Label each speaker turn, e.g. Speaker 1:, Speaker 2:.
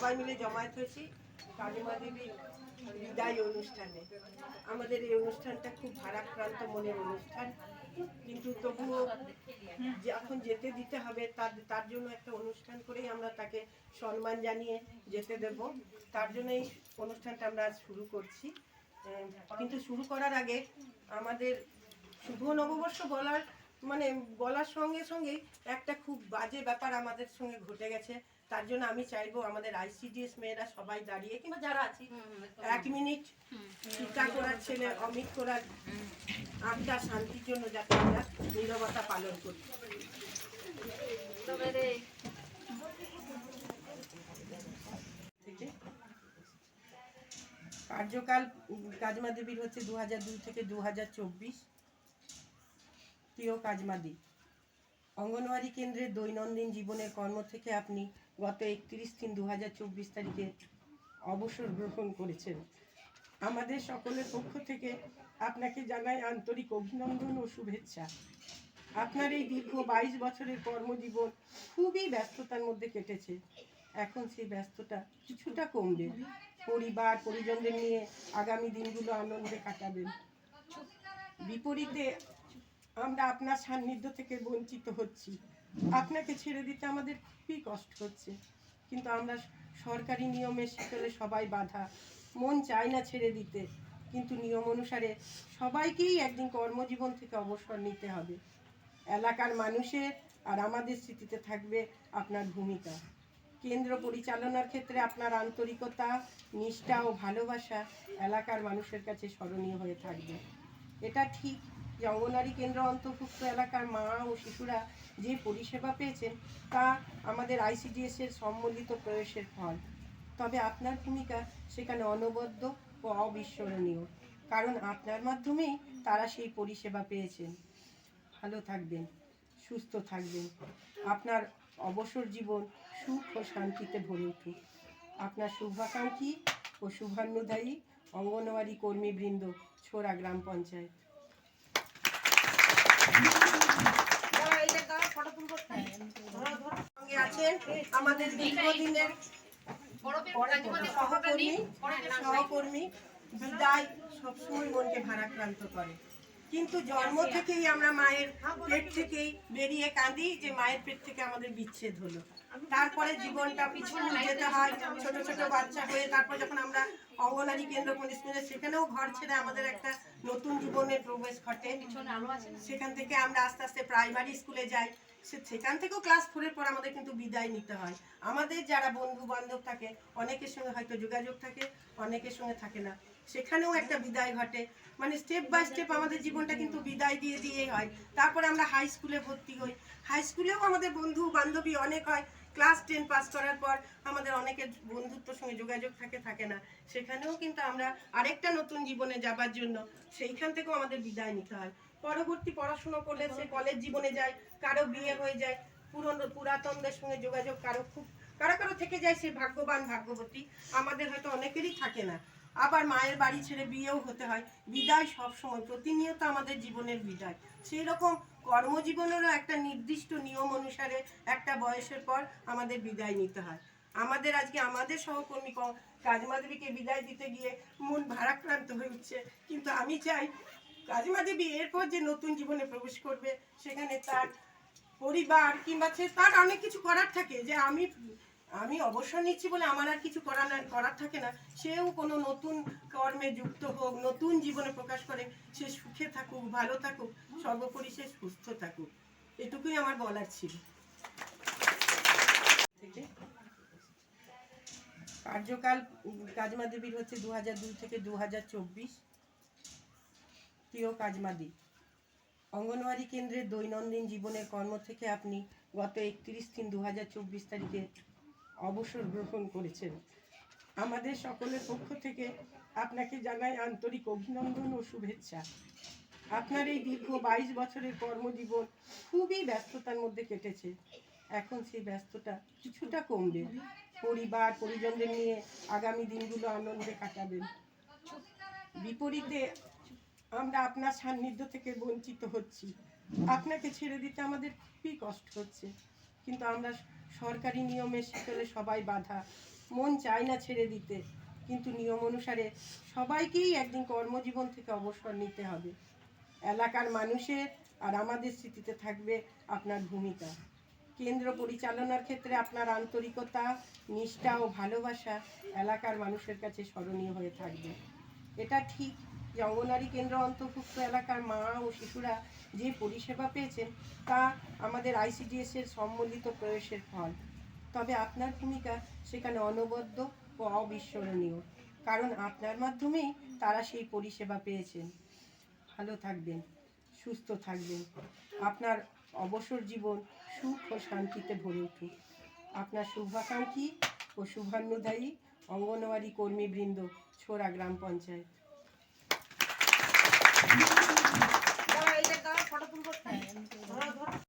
Speaker 1: সবাই মিলে জমায়েত হয়েছি। কালিমা দেবীর বিদায় অনুষ্ঠানে। আমাদের এই অনুষ্ঠানটা খুব ভারাক্রান্ত মনের অনুষ্ঠান। কিন্তু তবুও যখন যেতে দিতে হবে, তার তার জন্য একটা অনুষ্ঠান করেই আমরা তাকে সম্মান জানিয়ে যেতে দেব। তার জন্য এই অনুষ্ঠানটা আমরা আজ শুরু করছি। কিন্তু শুরু করার আগে আমাদের শুভ নববর্ষ বলার মানে বলার সঙ্গে সঙ্গে একটা খুব বাজে ব্যাপার আমাদের সঙ্গে ঘটে গেছে। তার জন্য আমি চাইব আমাদের আইসিডিএস মেয়েরা সবাই দাঁড়িয়ে কিংবা যারা আছি এক মিনিট টিকা করার ছেলে অমিত করার আত্মা শান্তির জন্য যাতে আমরা নীরবতা পালন করি। কার্যকাল কাজমা দেবীর হচ্ছে দু হাজার দুই থেকে দু হাজার চব্বিশ। প্রিয় কাজমাদি অঙ্গনওয়াড়ি কেন্দ্রের দৈনন্দিন জীবনের কর্ম থেকে আপনি গত একত্রিশ তিন দু হাজার চব্বিশ তারিখে অবসর গ্রহণ করেছেন। আমাদের সকলের পক্ষ থেকে আপনাকে জানাই আন্তরিক অভিনন্দন ও শুভেচ্ছা। আপনার এই দীর্ঘ বাইশ বছরের কর্মজীবন খুবই ব্যস্ততার মধ্যে কেটেছে। এখন সেই ব্যস্ততা কিছুটা কমবে। পরিবার, পরিজনদের নিয়ে আগামী দিনগুলো আনন্দে কাটাবেন। বিপরীতে আমরা আপনার সান্নিধ্য থেকে বঞ্চিত হচ্ছি। আপনাকে ছেড়ে দিতে আমাদের খুবই কষ্ট হচ্ছে। কিন্তু আমরা সরকারি নিয়মে শিখলে সবাই বাধা। মন চায় না ছেড়ে দিতে। কিন্তু নিয়ম অনুসারে সবাইকেই একদিন কর্মজীবন থেকে অবসর নিতে হবে। এলাকার মানুষের আর আমাদের স্মৃতিতে থাকবে আপনার ভূমিকা। কেন্দ্র পরিচালনার ক্ষেত্রে আপনার আন্তরিকতা, নিষ্ঠা ও ভালোবাসা এলাকার মানুষের কাছে স্মরণীয় হয়ে থাকবে। এটা ঠিক যে অঙ্গনারী কেন্দ্র অন্তর্ভুক্ত এলাকার মা ও শিশুরা যে পরিষেবা পেয়েছেন, তা আমাদের আইসিডিএস এর সম্মিলিত প্রয়াসের ফল। তবে আপনার ভূমিকা সেখানে অনবদ্য ও অবিস্মরণীয়, কারণ আপনার মাধ্যমেই তারা সেই পরিষেবা পেয়েছেন। ভালো থাকবেন, সুস্থ থাকবেন। আপনার অবসর জীবন সুখ ও শান্তিতে ভরে উঠুক। আপনার শুভাকাঙ্ক্ষী ও শুভান্নদায়ী অঙ্গনওয়াড়ি কর্মীবৃন্দ, ছোড়া গ্রাম পঞ্চায়েত। আছেন আমাদের দীর্ঘদিনের সহকর্মী সহকর্মী বিদায় সবসময় মনকে ভারাক্রান্ত করে। কিন্তু জন্ম থেকেই আমরা মায়ের পেট থেকেই বেরিয়ে কাঁদি যে মায়ের পেট থেকে আমাদের বিচ্ছেদ হলো। তারপরে জীবনটা পিছনে যেতে হয় ছোট ছোট বাচ্চা হয়ে তারপর যখন আমরা অঙ্গনারী কেন্দ্র কোন স্কুলে সেখানেও ঘর ছেড়ে আমাদের একটা নতুন জীবনের প্রবেশ ঘটে। সেখান থেকে আমরা আস্তে আস্তে প্রাইমারি স্কুলে যাই। সে- সেখান থেকেও ক্লাস ফোরের পর আমাদের কিন্তু বিদায় নিতে হয়। আমাদের যারা বন্ধু বান্ধব থাকে, অনেকের সঙ্গে হয়তো যোগাযোগ থাকে, অনেকের সঙ্গে থাকে না। সেখানেও একটা বিদায় ঘটে। মানে স্টেপ বাই স্টেপ আমাদের জীবনটা কিন্তু বিদায় দিয়ে দিয়ে হয়। তারপরে আমরা হাই স্কুলে ভর্তি হই। হাই স্কুলেও আমাদের বন্ধু বান্ধবী অনেক হয়। ক্লাস টেন পাস করার পর আমাদের অনেকের বন্ধুত্বর সঙ্গে যোগাযোগ থাকে থাকে না। সেখানেও কিন্তু আমরা আরেকটা নতুন জীবনে যাবার জন্য সেইখান থেকেও আমাদের বিদায় নিতে হয়। পরবর্তী পড়াশুনো করলে সে কলেজ জীবনে যায়, কারও বিয়ে হয়ে যায়, পুরনো, পুরাতনদের সঙ্গে যোগাযোগ কারও খুব, কারও কারও থেকে যায় সে ভাগ্যবান ভাগ্যবতী। আমাদের হয়তো অনেকেরই থাকে না। আবার মায়ের বাড়ি ছেড়ে বিয়েও হতে হয়। বিদায় সব সময় প্রতিনিয়ত আমাদের জীবনের বিদায়। সেই রকম কর্মজীবনেরও একটা নির্দিষ্ট নিয়ম অনুসারে একটা বয়সের পর আমাদের বিদায় নিতে হয়। আমাদের আজকে আমাদের সহকর্মী কাজমাদেবীকে কাজমা দেবীকে বিদায় দিতে গিয়ে মন ভারাক্রান্ত হয়ে উঠছে। কিন্তু আমি চাই কাজমাদেবী এরপর যে নতুন জীবনে প্রবেশ করবে, সেখানে তার পরিবার কিংবা সে তার অনেক কিছু করার থাকে যে আমি আমি অবসর নিচ্ছি বলে আমার আর কিছু করার করার থাকে না। সেও কোনো নতুন কর্মে যুক্ত হোক, নতুন জীবনে প্রকাশ করে, সে সুখে থাকুক, ভালো থাকুক, সর্বোপরি সে সুস্থ থাকুক। এটুকুই আমার বলার ছিল। কার্যকাল কাজমা দেবীর হচ্ছে দু হাজার দুই থেকে দু হাজার চব্বিশ। প্রিয় কাজমাদি অঙ্গনওয়াড়ি কেন্দ্রের দৈনন্দিন জীবনের কর্ম থেকে আপনি গত একত্রিশ তিন দু হাজার চব্বিশ তারিখে অবসর গ্রহণ করেছেন। আমাদের সকলের পক্ষ থেকে আপনাকে জানাই আন্তরিক অভিনন্দন ও শুভেচ্ছা। আপনার এই দীর্ঘ বাইশ বছরের কর্মজীবন খুবই ব্যস্ততার মধ্যে কেটেছে। এখন সেই ব্যস্ততা কিছুটা কমবে। পরিবার, পরিজনদের নিয়ে আগামী দিনগুলো আনন্দে কাটাবেন। বিপরীতে আমরা আপনার সান্নিধ্য থেকে বঞ্চিত হচ্ছি। আপনাকে ছেড়ে দিতে আমাদের খুবই কষ্ট হচ্ছে। কিন্তু আমরা সরকারি নিয়মে শিখলে সবাই বাধা। মন চায় না ছেড়ে দিতে। কিন্তু নিয়ম অনুসারে সবাইকেই একদিন কর্মজীবন থেকে অবসর নিতে হবে। এলাকার মানুষের আর আমাদের স্মৃতিতে থাকবে আপনার ভূমিকা। কেন্দ্র পরিচালনার ক্ষেত্রে আপনার আন্তরিকতা, নিষ্ঠা ও ভালোবাসা এলাকার মানুষের কাছে স্মরণীয় হয়ে থাকবে। এটা ঠিক যে অঙ্গনারী কেন্দ্র অন্তর্ভুক্ত এলাকার মা ও শিশুরা যে পরিষেবা পেয়েছেন, তা আমাদের আইসিডিএস এর সম্মিলিত প্রয়াসের ফল। তবে আপনার ভূমিকা সেখানে অনবদ্য ও অবিস্মরণীয়, কারণ আপনার মাধ্যমেই তারা সেই পরিষেবা পেয়েছেন। ভালো থাকবেন, সুস্থ থাকবেন। আপনার অবসর জীবন সুখ ও শান্তিতে ভরে উঠুক। আপনার শুভাকাঙ্ক্ষী ও শুভান্নদায়ী অঙ্গনওয়াড়ি কর্মীবৃন্দ, ছোড়া গ্রাম পঞ্চায়েত।
Speaker 2: फिर